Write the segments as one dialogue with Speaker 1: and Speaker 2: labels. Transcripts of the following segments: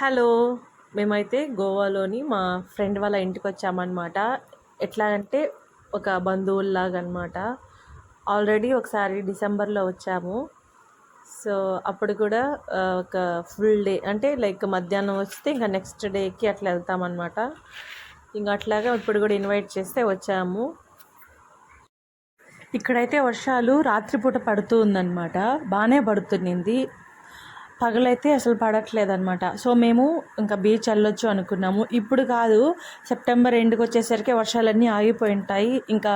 Speaker 1: Hello మేమైతే గోవాలోని మా friend వాళ్ళ ఇంటికి వచ్చామన్నమాట. ఎట్లా అంటే ఒక బంధువుల్లాగా అనమాట ఆల్రెడీ ఒకసారి డిసెంబర్లో వచ్చాము. సో అప్పుడు కూడా ఒక ఫుల్ డే అంటే లైక్ మధ్యాహ్నం వస్తే ఇంకా నెక్స్ట్ డేకి అట్లా వెళ్తామన్నమాట. ఇంకా అట్లాగా ఇప్పుడు కూడా ఇన్వైట్ చేస్తే వచ్చాము. ఇక్కడైతే వర్షాలు రాత్రిపూట పడుతూ ఉందన్నమాట. బాగానే పడుతున్నింది. పగలైతే అసలు పడట్లేదు అనమాట సో మేము ఇంకా బీచ్ వెళ్ళొచ్చు అనుకున్నాము. ఇప్పుడు కాదు సెప్టెంబర్ ఎండ్కి వచ్చేసరికి వర్షాలన్నీ ఆగిపోయి ఉంటాయి ఇంకా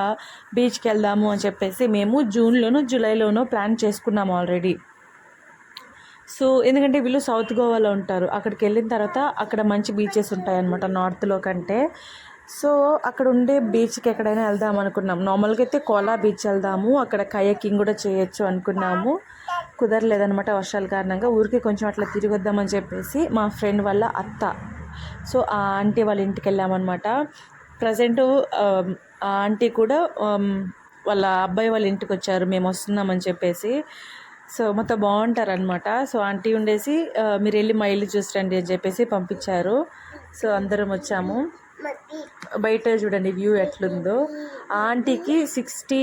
Speaker 1: బీచ్కి వెళ్దాము అని చెప్పేసి మేము జూన్లోనూ జూలైలోనూ ప్లాన్ చేసుకున్నాము ఆల్రెడీ. సో ఎందుకంటే వీళ్ళు సౌత్ గోవాలో ఉంటారు. అక్కడికి వెళ్ళిన తర్వాత అక్కడ మంచి బీచెస్ ఉంటాయన్నమాట నార్త్లో కంటే. సో అక్కడ ఉండే బీచ్కి ఎక్కడైనా వెళ్దాం అనుకున్నాం. నార్మల్గా అయితే కోలా బీచ్ వెళ్దాము. అక్కడ కయకింగ్ కూడా చేయొచ్చు అనుకున్నాము. కుదరలేదనమాట వర్షాల కారణంగా. ఊరికి కొంచెం అట్లా తిరిగొద్దామని చెప్పేసి మా ఫ్రెండ్ వాళ్ళ అత్త. సో ఆ ఆంటీ వాళ్ళ ఇంటికి వెళ్ళామన్నమాట. ప్రజెంట్ ఆ ఆంటీ కూడా వాళ్ళ అబ్బాయి వాళ్ళ ఇంటికి వచ్చారు. మేము వస్తున్నామని చెప్పేసి. సో మొత్తం బాగుంటారనమాట సో ఆంటీ ఉండేసి మీరు వెళ్ళి మా ఇల్లు చూసిరండి అని చెప్పేసి పంపించారు. సో అందరం వచ్చాము. బయట చూడండి వ్యూ ఎట్లుందో. ఆ ఆంటీకి సిక్స్టీ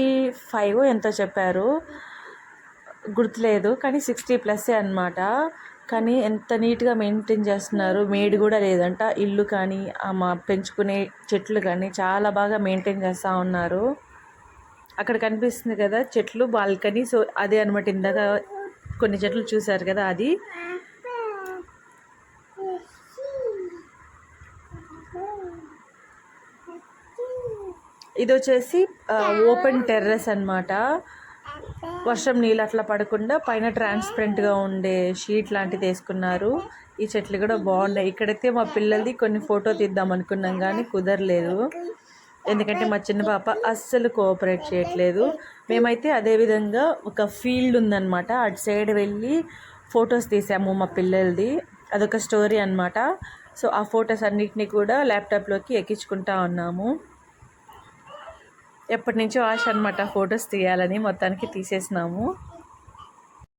Speaker 1: ఫైవ్ ఎంతో చెప్పారు. గుర్తులేదు కానీ సిక్స్టీ ప్లస్సే అనమాట కానీ ఎంత నీట్గా మెయింటైన్ చేస్తున్నారు మేడ్ కూడా లేదంట. ఇల్లు కానీ మా పెంచుకునే చెట్లు కానీ చాలా బాగా మెయింటైన్ చేస్తూ ఉన్నారు. అక్కడ కనిపిస్తుంది కదా చెట్లు బాల్కనీ. సో అదే అనమాట ఇందాక కొన్ని చెట్లు చూశారు కదా అది. ఇది వచ్చేసి ఓపెన్ టెర్రస్ అన్నమాట. వర్షం నీళ్ళు అట్లా పడకుండా పైన ట్రాన్స్పరెంట్గా ఉండే షీట్ లాంటిది వేసుకున్నారు. ఈ చెట్లు కూడా బాగున్నాయి. ఇక్కడైతే మా పిల్లలది కొన్ని ఫోటో తీద్దాం అనుకున్నాం కానీ కుదరలేదు. ఎందుకంటే మా చిన్న పాప అస్సలు కోఆపరేట్ చేయట్లేదు. మేమైతే అదే విధంగా ఒక ఫీల్డ్ ఉందన్నమాట. అటు సైడ్ వెళ్ళి ఫొటోస్ తీసాము మా పిల్లలది. అదొక స్టోరీ అనమాట సో ఆ ఫొటోస్ అన్నిటినీ కూడా ల్యాప్టాప్లోకి ఎక్కించుకుంటా ఉన్నాము. ఎప్పటి నుంచో ఆశ అనమాట ఫొటోస్ తీయాలని మొత్తానికి తీసేసినాము.